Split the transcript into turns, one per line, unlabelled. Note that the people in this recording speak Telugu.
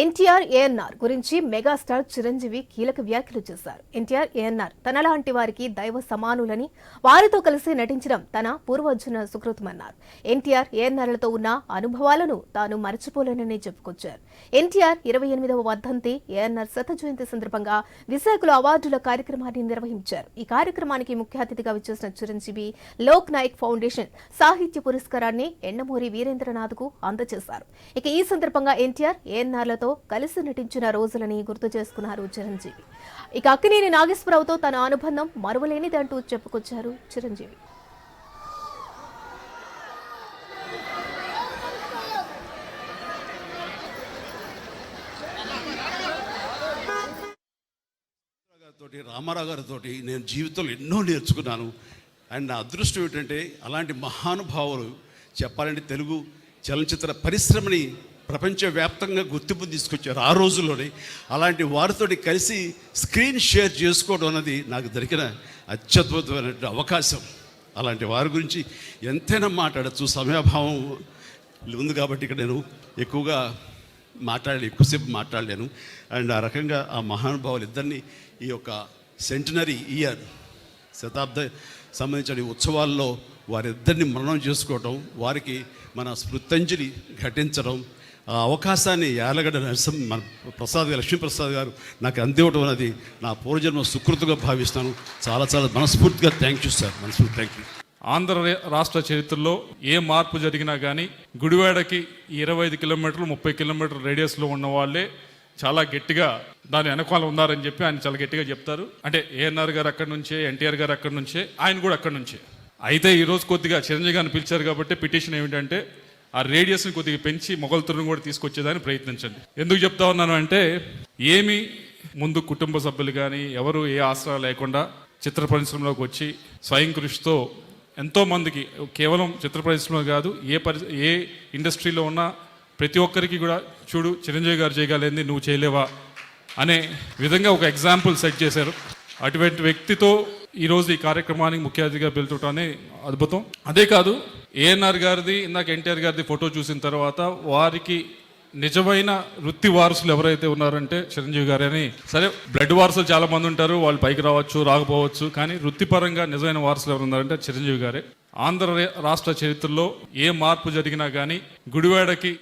ఎన్టీఆర్ ఏఎన్ఆర్ గురించి మెగాస్టార్ చిరంజీవి కీలక వ్యాఖ్యలు చేశారు. ఎన్టీఆర్ ఏఎన్ఆర్ తనలాంటి వారికి దైవ సమానులని వారితో కలిసి నటించడం తన పూర్వజన సుకృతమన్నారు. ఎన్టీఆర్ ఏఎన్ఆర్లతో ఉన్న అనుభవాలను తాను మరచిపోలేనని చెప్పుకొచ్చారు. ఎన్టీఆర్ ఇరవై ఎనిమిదవ వర్ధంతి ఏఎన్ఆర్ శత జయంతి సందర్భంగా విశాఖలో అవార్డుల కార్యక్రమాన్ని నిర్వహించారు. ఈ కార్యక్రమానికి ముఖ్య అతిథిగా విచ్చేసిన చిరంజీవి లోక్ నాయక్ ఫౌండేషన్ సాహిత్య పురస్కారాన్ని ఎండమూరి వీరేంద్రనాథ్కు అందజేశారు. ఇక ఈ సందర్భంగా ఎన్టీఆర్ ఏఎన్ఆర్లతో కలిసి నటించిన రోజులని గుర్తు చేసుకున్నారు చిరంజీవి. ఇక అక్కినేని నాగేశ్వరరావుతో తన అనుబంధం మరువలేనిదంటూ చెప్పుకొచ్చారు చిరంజీవి.
గారితో రామారావు గారితో నేను జీవితంలో ఎన్నో నేర్చుకున్నాను. అండ్ నా అదృష్టం ఏంటంటే అలాంటి మహానుభావులు చెప్పాలంటే తెలుగు చలనచిత్ర పరిశ్రమని ప్రపంచవ్యాప్తంగా గుర్తింపు తీసుకొచ్చారు ఆ రోజుల్లోనే అలాంటి వారితో కలిసి స్క్రీన్ షేర్ చేసుకోవడం అన్నది నాకు దొరికిన అత్యద్భుతమైన అవకాశం. అలాంటి వారి గురించి ఎంతైనా మాట్లాడచ్చు. సమయాభావం ఉంది కాబట్టి ఇక్కడ నేను ఎక్కువగా మాట్లాడలే ఎక్కువసేపు మాట్లాడలేను. అండ్ ఆ రకంగా ఆ మహానుభావులు ఇద్దరిని ఈ యొక్క సెంటనరీ ఇయర్ శతాబ్ద సంబంధించిన ఉత్సవాల్లో వారిద్దరిని మరణం చేసుకోవటం వారికి మన స్మృతంజలి ఘటించడం ఆ అవకాశాన్ని యాలగడ్డ నరసింహ మన ప్రసాద్ గారు లక్ష్మీప్రసాద్ గారు నాకు అందివ్వడం అనేది నా పూర్వజన్మ సుకృతిగా భావిస్తాను. చాలా చాలా మనస్ఫూర్తిగా థ్యాంక్ యూ సార్ మనస్ఫూర్తి థ్యాంక్ యూ
ఆంధ్ర రాష్ట్ర చరిత్రలో ఏ మార్పు జరిగినా కానీ గుడివాడకి ఇరవై ఐదు కిలోమీటర్లు ముప్పై కిలోమీటర్ల రేడియస్లో ఉన్న వాళ్ళే చాలా గట్టిగా దాని వెనకాల ఉన్నారని చెప్పి ఆయన చాలా గట్టిగా చెప్తారు. అంటే ఏఎన్ఆర్ గారు అక్కడి నుంచే ఎన్టీఆర్ గారు అక్కడి నుంచే ఆయన కూడా అక్కడి నుంచే. అయితే ఈరోజు కొద్దిగా చిరంజీవి గారిని పిలిచారు కాబట్టి పిటిషన్ ఏమిటంటే ఆ రేడియస్ని కొద్దిగా పెంచి మొగలుతురును కూడా తీసుకొచ్చేదాన్ని ప్రయత్నించండి. ఎందుకు చెప్తా ఉన్నాను అంటే ఏమి ముందు కుటుంబ సభ్యులు కానీ ఎవరు ఏ ఆసరా లేకుండా చిత్ర పరిశ్రమలోకి వచ్చి స్వయం కృషితో ఎంతో మందికి కేవలం చిత్ర పరిశ్రమ కాదు ఏ పరి ఏ ఇండస్ట్రీలో ఉన్నా ప్రతి ఒక్కరికి కూడా చూడు చిరంజీవి గారు చేయగలిగింది నువ్వు చేయలేవా అనే విధంగా ఒక ఎగ్జాంపుల్ సెట్ చేశారు. అటువంటి వ్యక్తితో ఈరోజు ఈ కార్యక్రమానికి ముఖ్య అతిథిగా పిలుచుటానే అద్భుతం. అదే కాదు ఏఎన్ఆర్ గారిది ఇందాక ఎన్టీఆర్ గారిది ఫోటో చూసిన తర్వాత వారికి నిజమైన వృత్తి వారసులు ఎవరైతే ఉన్నారంటే చిరంజీవి గారే అని. సరే బ్లడ్ వారసులు చాలా మంది ఉంటారు వాళ్ళు పైకి రావచ్చు రాకపోవచ్చు కానీ వృత్తిపరంగా నిజమైన వారసులు ఎవరు ఉన్నారంటే చిరంజీవి గారే. ఆంధ్ర రాష్ట్ర చరిత్రలో ఏ మార్పు జరిగినా కానీ గుడివాడకి